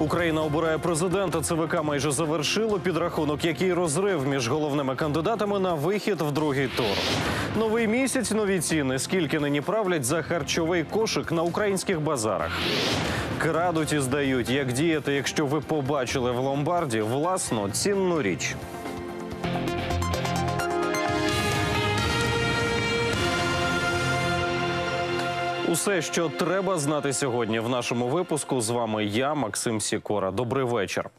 Україна обирає президента. ЦВК майже завершило підрахунок, який розрив між головними кандидатами на вихід в другий тур. Новий місяць, нові ціни. Скільки нині правлять за харчовий кошик на українських базарах? Крадуть і здають, як діяти, якщо ви побачили в ломбарді власну цінну річ. Усе, що треба знати сьогодні в нашому випуску. З вами я, Максим Сікора. Добрий вечір.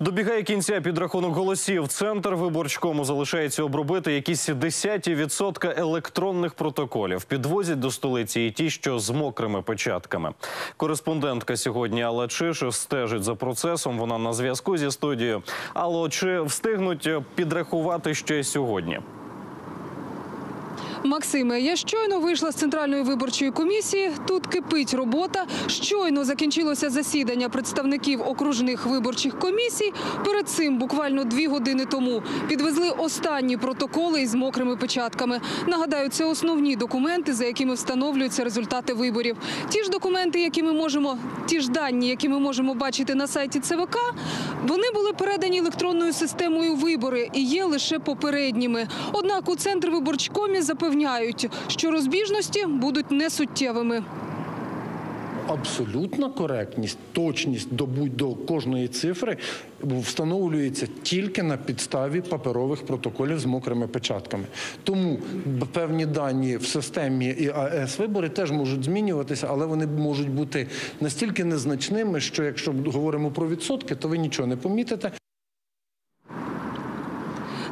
Добігає кінця підрахунок голосів. Центр виборчкому залишається обробити якісь десяті відсотка електронних протоколів. Підвозять до столиці і ті, що з мокрими печатками. Кореспондентка сьогодні Алла Чиш стежить за процесом. Вона на зв'язку зі студією. Алло, чи встигнуть підрахувати ще сьогодні? Максиме, я щойно вийшла з центральної виборчої комісії. Тут кипить робота. Щойно закінчилося засідання представників окружних виборчих комісій. Перед цим, буквально дві години тому, підвезли останні протоколи із мокрими печатками. Нагадаю, це основні документи, за якими встановлюються результати виборів. Ті ж документи, які ми можемо, ті ж дані, які ми можемо бачити на сайті ЦВК, вони були передані електронною системою вибори і є лише попередніми. Однак у центр виборчкомі запевняють, що розбіжності будуть несуттєвими. Абсолютна коректність, точність до будь-до кожної цифри встановлюється тільки на підставі паперових протоколів з мокрими печатками. Тому певні дані в системі і АЕС вибори теж можуть змінюватися, але вони можуть бути настільки незначними, що якщо говоримо про відсотки, то ви нічого не помітите.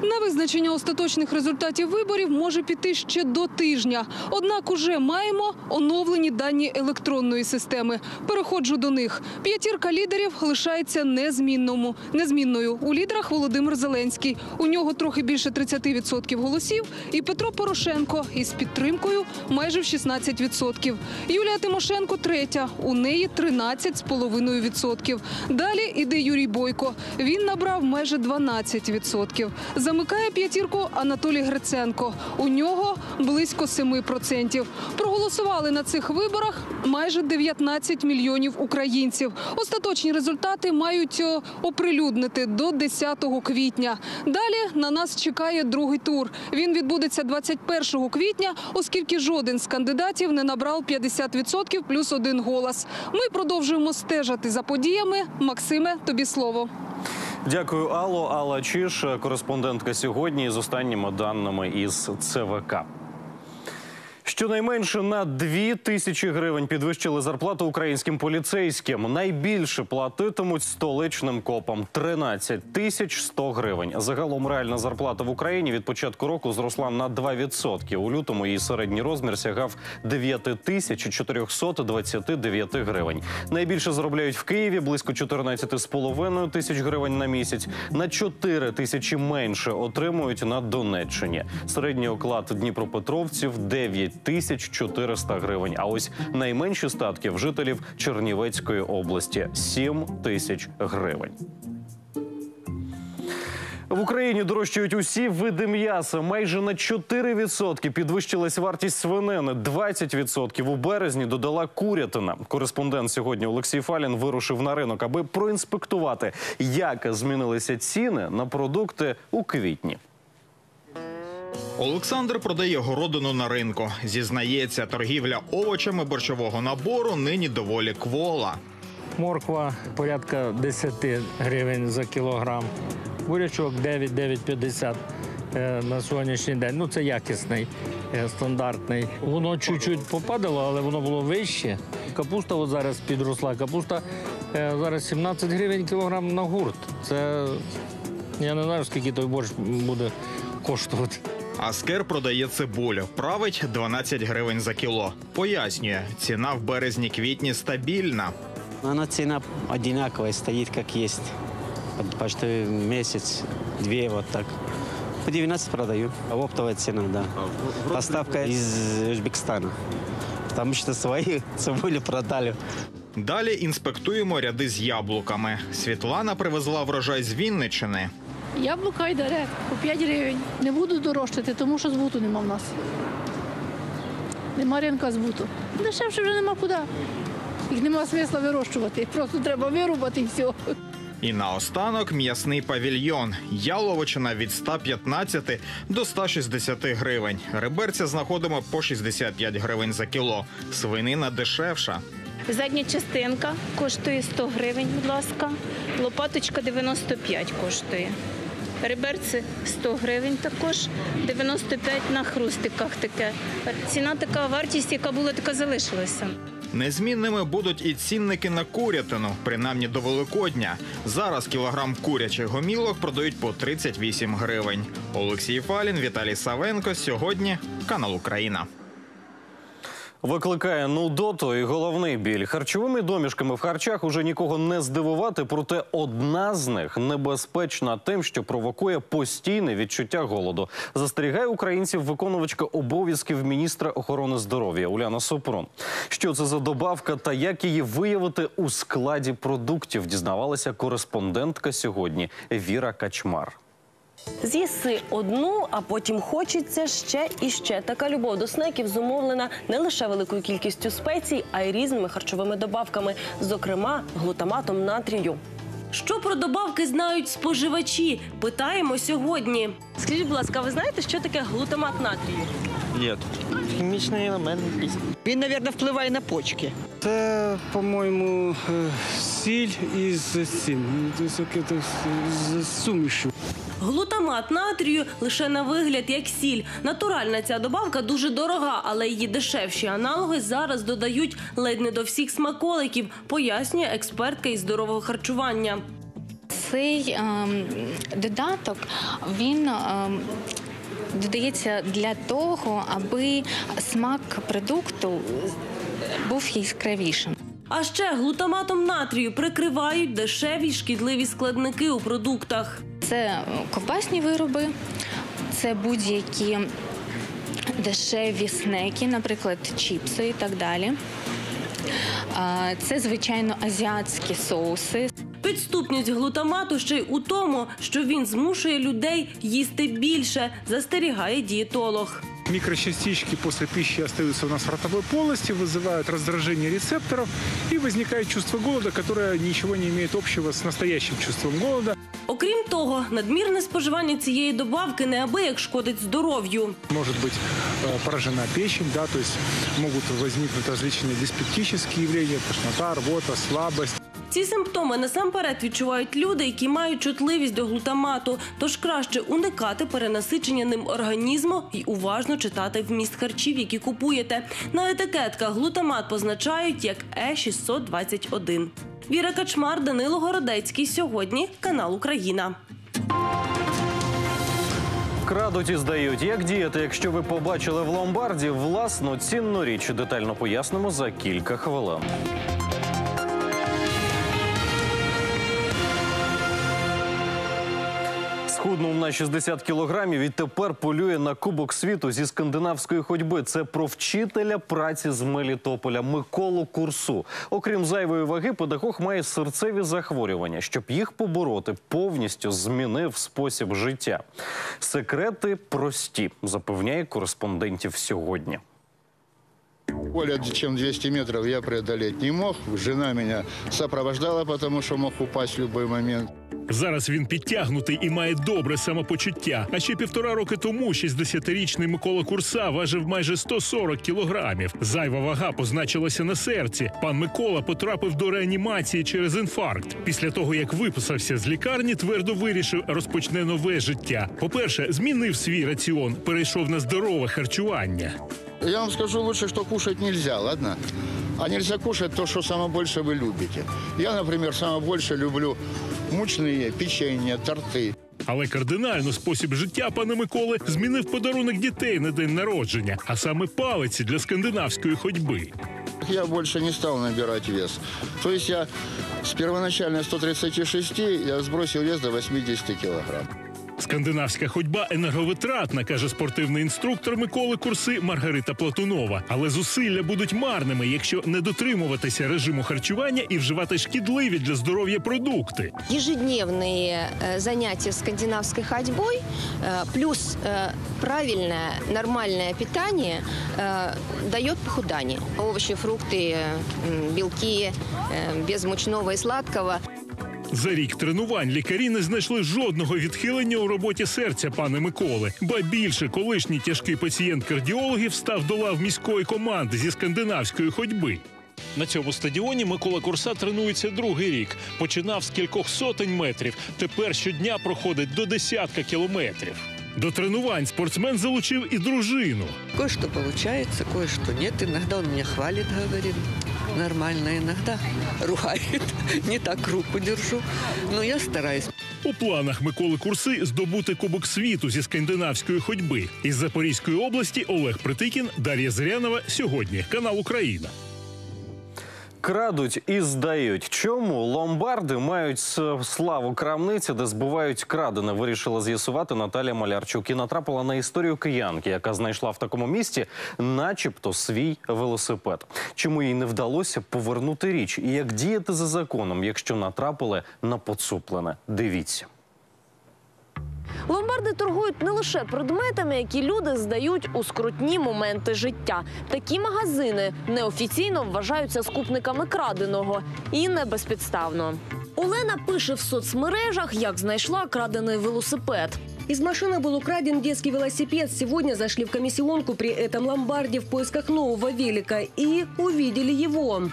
На визначення остаточних результатів виборів може піти ще до тижня. Однак уже маємо оновлені дані електронної системи. Переходжу до них. П'ятірка лідерів лишається незмінному. Незмінною. У лідерах Володимир Зеленський. У нього трохи більше 30% голосів. І Петро Порошенко із підтримкою майже в 16%. Юлія Тимошенко третя. У неї 13,5%. Далі іде Юрій Бойко. Він набрав майже 12%. Замикає п'ятірку Анатолій Гриценко. У нього близько 7%. Проголосували на цих виборах майже 19 мільйонів українців. Остаточні результати мають е, оприлюднити до 10 квітня. Далі на нас чекає другий тур. Він відбудеться 21 квітня, оскільки жоден з кандидатів не набрав 50% плюс один голос. Ми продовжуємо стежити за подіями. Максиме, тобі слово. Дякую, Алло. Алла Чиш, кореспондентка сьогодні з останніми даними із ЦВК. Щонайменше на 2 тисячі гривень підвищили зарплату українським поліцейським. Найбільше платитимуть столичним копам 13 тисяч 100 гривень. Загалом реальна зарплата в Україні від початку року зросла на 2%. У лютому її середній розмір сягав 9 тисяч 429 гривень. Найбільше заробляють в Києві близько 14,5 тисяч гривень на місяць. На 4 тисячі менше отримують на Донеччині. Середній оклад дніпропетровців 9 тисяч 400 гривень. А ось найменші статки в жителів Чернівецької області 7 тисяч гривень. В Україні дорожчають усі види м'яса. Майже на 4% підвищилась вартість свинини. 20% у березні додала курятина. Кореспондент сьогодні Олексій Фалін вирушив на ринок, аби проінспектувати, як змінилися ціни на продукти у квітні. Олександр продає городину на ринку. Зізнається, торгівля овочами борщового набору нині доволі квола. Морква порядка 10 гривень за кілограм. Бурячок 9-9,50 е, на сьогоднішній день. Ну це якісний, е, стандартний. Воно чуть-чуть попадало, але воно було вище. Капуста от зараз підросла. Капуста е, зараз 17 гривень кілограм на гурт. Це я не знаю, скільки той борщ буде коштувати. Аскер продає цибулю, править 12 гривень за кіло. Пояснює, ціна в березні-квітні стабільна. Она цена одинаковая, стоит как есть. Вот Почти месяц, две вот так. По 19 продаю. Оптовая цена, да. Поставка из Узбекистана. Потому что свои цибулю продали. Далі інспектуємо ряди з яблуками. Світлана привезла врожай з Вінничини. Яблука йде рек по 5 гривень. Не буду дорожчати, тому що збуту нема в нас. Нема ринка збуту. Дешевше вже нема куди. Їх нема смисла вирощувати. Їх просто треба вирубати і все. І наостанок м'ясний павільйон. Яловичина від 115 до 160 гривень. Реберця знаходимо по 65 гривень за кіло. Свинина дешевша. Задня частинка коштує 100 гривень, будь ласка. Лопаточка 95 коштує. Реберці 100 гривень також, 95 на хрустиках таке. Ціна така, вартість, яка була, така залишилася. Незмінними будуть і цінники на курятину, принаймні до Великодня. Зараз кілограм курячих гомілок продають по 38 гривень. Олексій Фалін, Віталій Савенко. Сьогодні канал Україна. Викликає нудоту і головний біль. Харчовими домішками в харчах уже нікого не здивувати, проте одна з них небезпечна тим, що провокує постійне відчуття голоду. Застерігає українців виконувачка обов'язків міністра охорони здоров'я Уляна Супрун. Що це за добавка та як її виявити у складі продуктів? Дізнавалася кореспондентка сьогодні Віра Качмар. З'їси одну, а потім хочеться ще і ще. Така любов до снеків зумовлена не лише великою кількістю спецій, а й різними харчовими добавками, зокрема глутаматом натрію. Що про добавки знають споживачі? Питаємо сьогодні. Скажіть, будь ласка, ви знаєте, що таке глутамат натрію? Нет. Хімічний елемент якийсь. Він, мабуть, впливає на почки. Це, по-моєму, е, сіль із цим, з сумішю. Глутамат натрію лише на вигляд як сіль. Натуральна ця добавка дуже дорога, але її дешевші аналоги зараз додають ледь не до всіх смаколиків, пояснює експертка із здорового харчування. Цей ем, додаток він ем, додається для того, аби смак продукту був яскравішим. А ще глутаматом натрію прикривають дешеві шкідливі складники у продуктах. Це ковбасні вироби, це будь-які дешеві снеки, наприклад, чіпси і так далі. Це, звичайно, азіатські соуси. Підступність глутамату ще й у тому, що він змушує людей їсти більше, застерігає дієтолог. Микрочастички после пищи остаются у нас в ротовой полости, вызывают раздражение рецепторов и возникает чувство голода, которое ничего не имеет общего с настоящим чувством голода. Окрім того, надмірне споживання цієї добавки неабияк шкодить здоров'ю. Может быть э, поражена печень, да, то есть могут возникнуть различные диспептические явления, тошнота, рвота, слабость. Ці симптоми насамперед відчувають люди, які мають чутливість до глутамату. Тож краще уникати перенасичення ним організму і уважно читати вміст харчів, які купуєте. На етикетках глутамат позначають як Е Е621. Віра Качмар, Данило Городецький. Сьогодні канал Україна. Крадуть і здають. Як діяти, якщо ви побачили в ломбарді власну цінну річ? Детально пояснимо за кілька хвилин. Схуднув на 60 кілограмів і тепер полює на Кубок світу зі скандинавської ходьби. Це про вчителя праці з Мелітополя Миколу Курсу. Окрім зайвої ваги, педагог має серцеві захворювання. Щоб їх побороти, повністю змінив спосіб життя. Секрети прості, запевняє кореспондентів сьогодні. Более чем 200 метров я преодолеть не мог. Жена меня сопровождала, потому что мог упасть в любой момент. Зараз він підтягнутий і має добре самопочуття. А ще півтора роки тому 60-річний Микола Курса важив майже 140 кілограмів. Зайва вага позначилася на серці. Пан Микола потрапив до реанімації через інфаркт. Після того як виписався з лікарні, твердо вирішив розпочне нове життя. По-перше, змінив свій раціон, перейшов на здорове харчування. Я вам скажу лучше, что кушать нельзя, ладно? А нельзя кушать то, что самое больше вы любите. Я, например, самое больше люблю мучные печенья, торты. Але кардинально спосіб життя пана Миколи змінив подарунок дітей на день народження, а саме палиці для скандинавської ходьби. Я больше не стал набирать вес. То есть я с первоначально 136, я сбросил вес до 80 килограмм. Скандинавська ходьба енерговитратна, каже спортивний інструктор Миколи Курси Маргарита Платунова. Але зусилля будуть марними, якщо не дотримуватися режиму харчування і вживати шкідливі для здоров'я продукти. ежедневные э, занятия скандинавской ходьбой э, плюс э, правильное нормальное питание э, дает похудание. Овощи, фрукты, э, м, белки э, без мучного и сладкого. За рік тренувань лікарі не знайшли жодного відхилення у роботі серця пана Миколи. Ба більше колишній тяжкий пацієнт кардіологів став до лав міської команди зі скандинавської ходьби. На цьому стадіоні Микола Курса тренується другий рік. Починав з кількох сотень метрів. Тепер щодня проходить до десятка кілометрів. До тренувань спортсмен залучив і дружину. Кое-что получается, кое-что нет. Иногда он меня хвалит, говорит. Нормально, иногда ругает. Не так руку держу. Но я стараюсь. У планах Миколи Курси здобути Кубок світу зі скандинавської ходьби. Із Запорізької області Олег Притикін, Дар'я Зрянова. Сьогодні канал Україна. Крадуть і здають. Чому ломбарди мають славу крамниці, де збувають крадене? Вирішила з'ясувати Наталя Малярчук і натрапила на історію киянки, яка знайшла в такому місті, начебто, свій велосипед. Чому їй не вдалося повернути річ? І як діяти за законом, якщо натрапили на поцуплене? Дивіться. Ломбарди торгують не лише предметами, які люди здають у скрутні моменти життя. Такі магазини неофіційно вважаються скупниками краденого і не безпідставно. Олена пише в соцмережах, як знайшла крадений велосипед. Из машины был украден детский велосипед. Сегодня зашли в комиссионку при этом ломбарде в поисках нового велика и увидели его.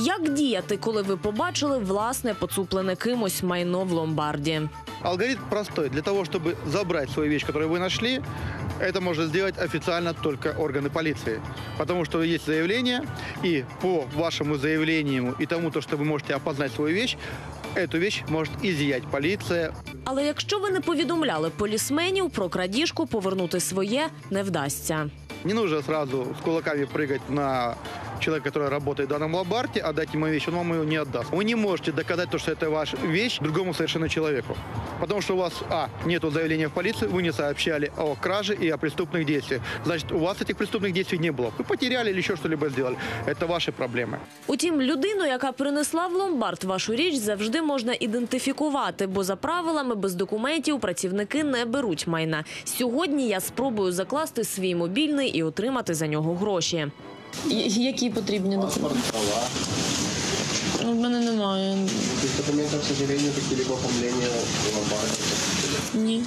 Як діяти, коли ви побачили власне поцуплене кимось майно в ломбарді? Алгоритм простой. Для того, чтобы забрать свою вещь, которую вы нашли, это может сделать официально только органы полиции. Потому что есть заявление, и по вашему заявлению и тому, то, что вы можете опознать свою вещь, эту вещь может изъять полиция. Але якщо ви не повідомляли полісменів про крадіжку, повернути своє не вдасться. Не нужно сразу с кулаками прыгать на человека, который работает в данном ломбарде, отдать ему вещь, он вам ее не отдаст. Вы не можете доказать то, что это ваша вещь другому совершенно человеку. Потому что у вас, а, нету заявления в полицию, вы не сообщали о краже и о преступных действиях. Значит, у вас этих преступных действий не было. Вы потеряли или еще что-либо сделали. Это ваши проблемы. Утім, людину, яка принесла в ломбард вашу річ, завжди можна ідентифікувати, бо за правилами без документів працівники не беруть майна. Сьогодні я спробую закласти свій мобільний і отримати за нього гроші. Які потрібні документи? У мене немає. Без документов, к сожалению, какие-либо оформления ломбарда. Ні.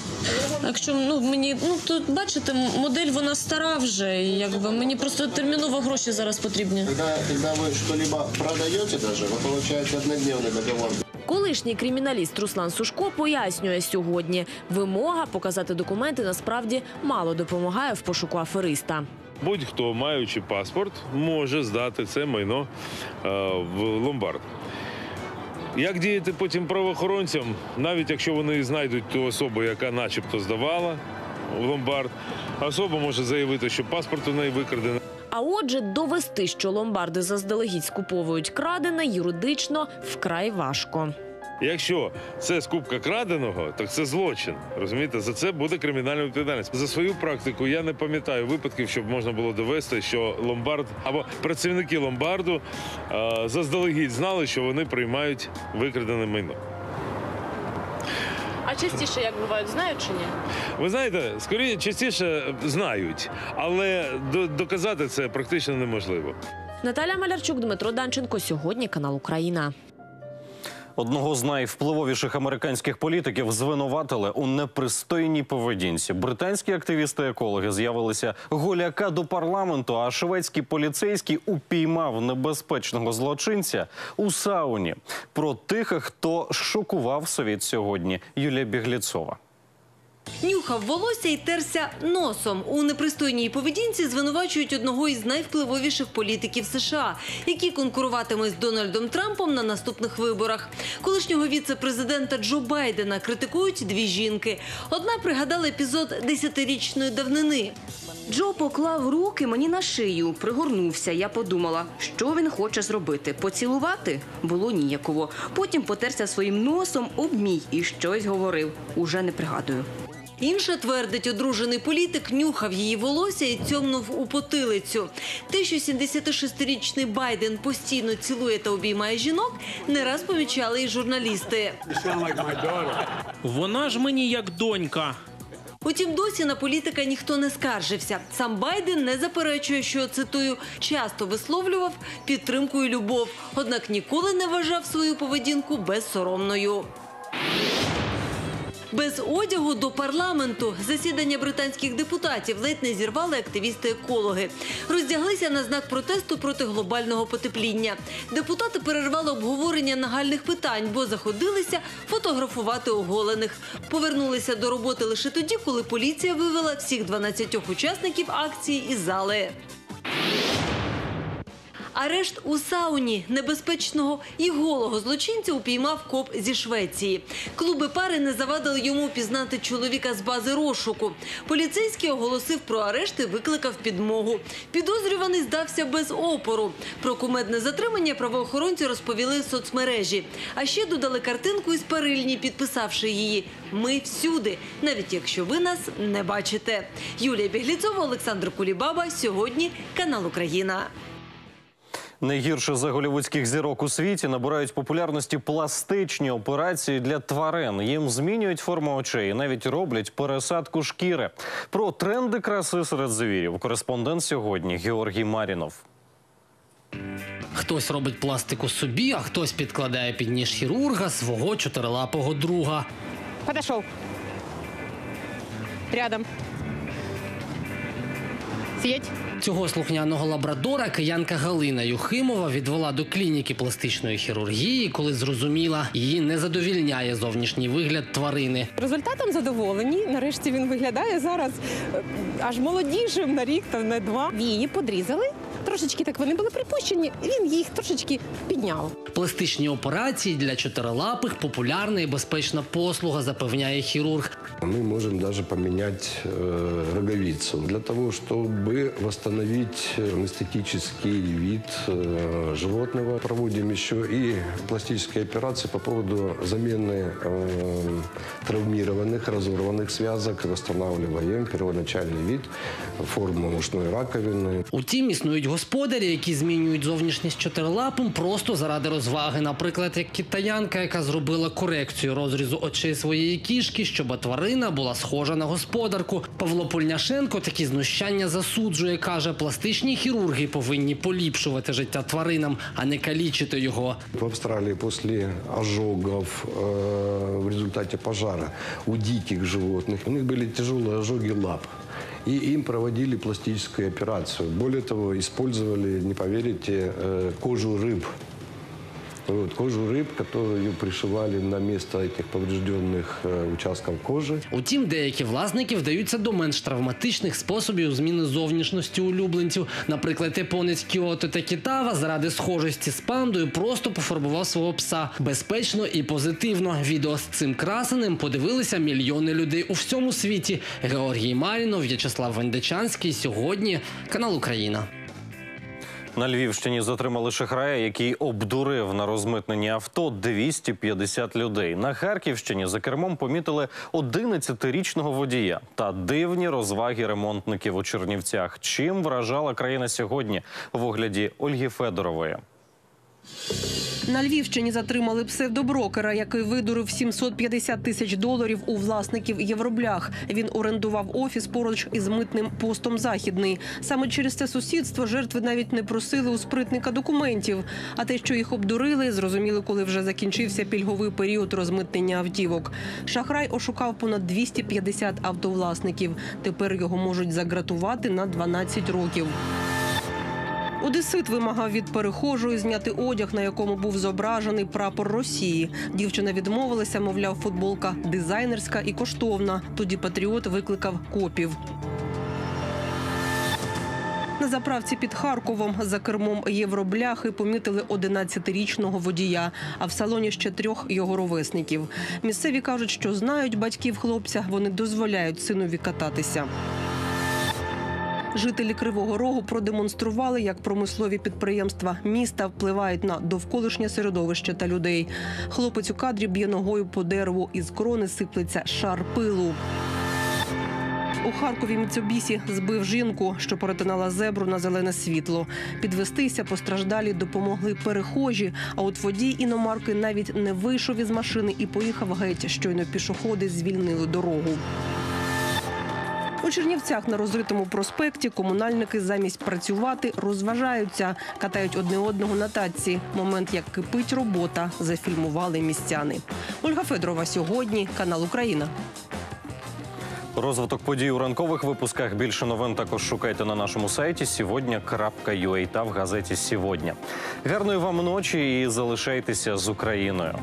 Якщо ну мені ну тут бачите, модель вона стара вже. і Якби мені просто терміново гроші зараз потрібні. Когда, когда вы что-либо продаете даже, вы получаете однодневный договор. Колишній криміналіст Руслан Сушко пояснює сьогодні, вимога показати документи насправді мало допомагає в пошуку афериста. Будь-хто, маючи паспорт, може здати це майно е, в ломбард. Як діяти потім правоохоронцям, навіть якщо вони знайдуть ту особу, яка начебто здавала в ломбард, особа може заявити, що паспорт у неї викрадений. А отже, довести, що ломбарди заздалегідь скуповують крадене, юридично вкрай важко. Якщо це скупка краденого, так це злочин. Розумієте, за це буде кримінальна відповідальність. За свою практику я не пам'ятаю випадків, щоб можна було довести, що ломбард або працівники ломбарду е, заздалегідь знали, що вони приймають викрадене майно. А частіше як бувають, знають чи ні? Ви знаєте, скоріше частіше знають, але доказати це практично неможливо. Наталя Малярчук, Дмитро Данченко. Сьогодні канал Україна. Одного з найвпливовіших американських політиків звинуватили у непристойній поведінці. Британські активісти-екологи з'явилися голяка до парламенту, а шведський поліцейський упіймав небезпечного злочинця у сауні. Про тих, хто шокував світ сьогодні. Юлія Бігліцова. Нюхав волосся і терся носом. У непристойній поведінці звинувачують одного із найвпливовіших політиків США, які конкуруватимуть з Дональдом Трампом на наступних виборах. Колишнього віце-президента Джо Байдена критикують дві жінки. Одна пригадала епізод десятирічної давнини. Джо поклав руки мені на шию, пригорнувся. Я подумала, що він хоче зробити. Поцілувати було ніяково. Потім потерся своїм носом об мій і щось говорив. Уже не пригадую. Інша твердить, одружений політик нюхав її волосся і цьомнув у потилицю. Те, що 76-річний Байден постійно цілує та обіймає жінок, не раз помічали і журналісти. Вона ж мені як донька. Утім, досі на політика ніхто не скаржився. Сам Байден не заперечує, що цитую часто висловлював підтримку і любов, однак ніколи не вважав свою поведінку безсоромною. Без одягу до парламенту засідання британських депутатів ледь не зірвали активісти-екологи. Роздяглися на знак протесту проти глобального потепління. Депутати перервали обговорення нагальних питань, бо заходилися фотографувати оголених. Повернулися до роботи лише тоді, коли поліція вивела всіх 12 учасників акції із зали. Арешт у сауні небезпечного і голого злочинця упіймав коп зі Швеції. Клуби пари не завадили йому пізнати чоловіка з бази розшуку. Поліцейський оголосив про арешт і викликав підмогу. Підозрюваний здався без опору. Про кумедне затримання правоохоронці розповіли в соцмережі. А ще додали картинку із парильні, підписавши її Ми всюди, навіть якщо ви нас не бачите. Юлія Бігліцова, Олександр Кулібаба. Сьогодні канал Україна. Найгірше за голівудських зірок у світі набирають популярності пластичні операції для тварин. Їм змінюють форму очей, і навіть роблять пересадку шкіри. Про тренди краси серед звірів. Кореспондент сьогодні Георгій Марінов. Хтось робить пластику собі, а хтось підкладає під ніж хірурга свого чотирилапого друга. Подошел. Рядом. Сидеть. Цього слухняного лабрадора киянка Галина Юхимова відвела до клініки пластичної хірургії, коли зрозуміла, її не задовільняє зовнішній вигляд тварини. Результатом задоволені. Нарешті він виглядає зараз е, аж молодішим на рік та на два. Її подрізали. Трошечки так вони були припущені. Він їх трошечки підняв. Пластичні операції для чотирилапих популярна і безпечна послуга, запевняє хірург. Мы можем даже поменять э, роговицу для того, чтобы восстановить э, эстетический вид э, животного. Проводим еще и пластические операции по поводу замены э, травмированных, разорванных связок. Восстанавливаем первоначальный вид, форму ушной раковины. Утім, існують господарі, які змінюють зовнішність чотирилапим просто заради розваги. Наприклад, як китаянка, яка зробила корекцію розрізу очей своєї кішки, щоб тварина була схожа на господарку. Павло Польняшенко такі знущання засуджує. каже, пластичні хірурги повинні поліпшувати життя тваринам, а не калічити його. В Австралии после ожогов э, в результате пожара у диких животных у них были тяжелые ожоги лап. И им проводили пластическую операцию. Более того, использовали, не поверите, э, кожу рыб. Вот, кожу рыб, которую пришивали на место этих поврежденных э, участков кожи. Утім, деякі власники вдаються до менш травматичних способів зміни зовнішності улюбленців. Наприклад, японець Кіото Такітава заради схожості з пандою просто пофарбував свого пса безпечно і позитивно. Відео з цим красеним подивилися мільйони людей у всьому світі. Георгій Марінов, В'ячеслав Вендичанський. Сьогодні канал Україна. На Львівщині затримали шахрая, який обдурив на розмитненні авто 250 людей. На Харківщині за кермом помітили 11-річного водія та дивні розваги ремонтників у Чернівцях. Чим вражала країна сьогодні в огляді Ольги Федорової? На Львівщині затримали псевдоброкера, який видурив 750 тисяч доларів у власників євроблях. Він орендував офіс поруч із митним постом Західний. Саме через це сусідство жертви навіть не просили у спритника документів. А те, що їх обдурили, зрозуміли, коли вже закінчився пільговий період розмитнення автівок. Шахрай ошукав понад 250 автовласників. Тепер його можуть загратувати на 12 років. Одесит вимагав від перехожої зняти одяг, на якому був зображений прапор Росії. Дівчина відмовилася, мовляв, футболка дизайнерська і коштовна. Тоді патріот викликав копів. На заправці під Харковом за кермом євробляхи помітили 11-річного водія, а в салоні ще трьох його ровесників. Місцеві кажуть, що знають батьків хлопця, вони дозволяють синові кататися. Жителі Кривого Рогу продемонстрували, як промислові підприємства міста впливають на довколишнє середовище та людей. Хлопець у кадрі б'є ногою по дереву із крони сиплеться шар пилу. У Харкові Міцубісі збив жінку, що перетинала зебру на зелене світло. Підвестися постраждалі допомогли перехожі. А от водій іномарки навіть не вийшов із машини і поїхав геть. Щойно пішоходи звільнили дорогу. У Чернівцях на розритому проспекті комунальники замість працювати розважаються, катають одне одного на татці. Момент, як кипить робота, зафільмували містяни. Ольга Федорова сьогодні, канал Україна. Розвиток подій у ранкових випусках. Більше новин також шукайте на нашому сайті сьогодні.ua та в газеті Сьогодні. Гарної вам ночі і залишайтеся з Україною.